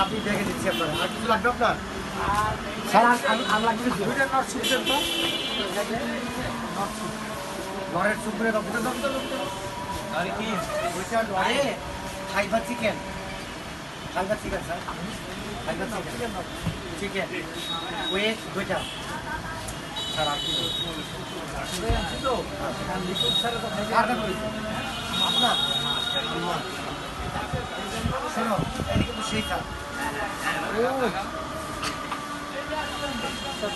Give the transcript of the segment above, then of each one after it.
আপনি দেখে দিচ্ছি আপনার আর কিছু লাগবে আপনার স্যার আর লাগবে দুইটা নট দেন তো লরের soup fiber chicken fiber chicken sir fiber chicken chicken wait দুইটা স্যার আর কি আর দেবো? আপনার শোনো এটা কিন্তু সেই কাজ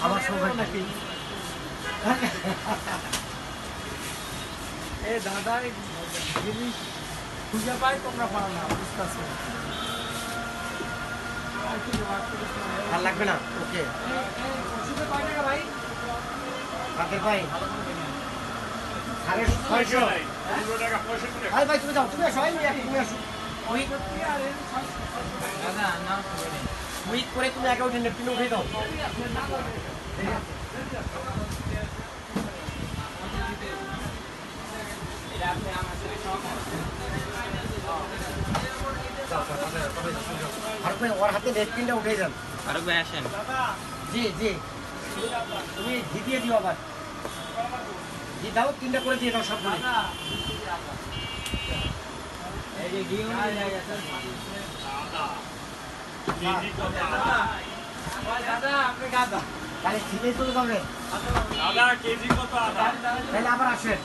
আমার সৌভাগ্য নাকি এ দাদা জিনিস খুঁজে পাই তোমরা পাও না বুঝতেছো? আর লাগবে না? ওকে। ওষুধে কয় টাকা ভাই? কাকের ভাই সাড়ে ছয়শো। ভাই ভাই তুমি যাও তুমি আসো তুমি আসো। উইক দাদা না উইক করে তুমি একে উঠে নেপকিনে উঠে দাও। আর কই ওর হাতে নেপকিনটা উঠে যান আরও ভাই আসেন। জি জি। তুমি ঘি দিয়ে দিও আবার। ঘি দাও তিনটা করে দিয়ে দাও সবগুলো এই যে ডিও না দাদা তাহলে ঠিকই চলে যাবে। দাদা কেজি কত আদা? তাহলে আবার আসেন।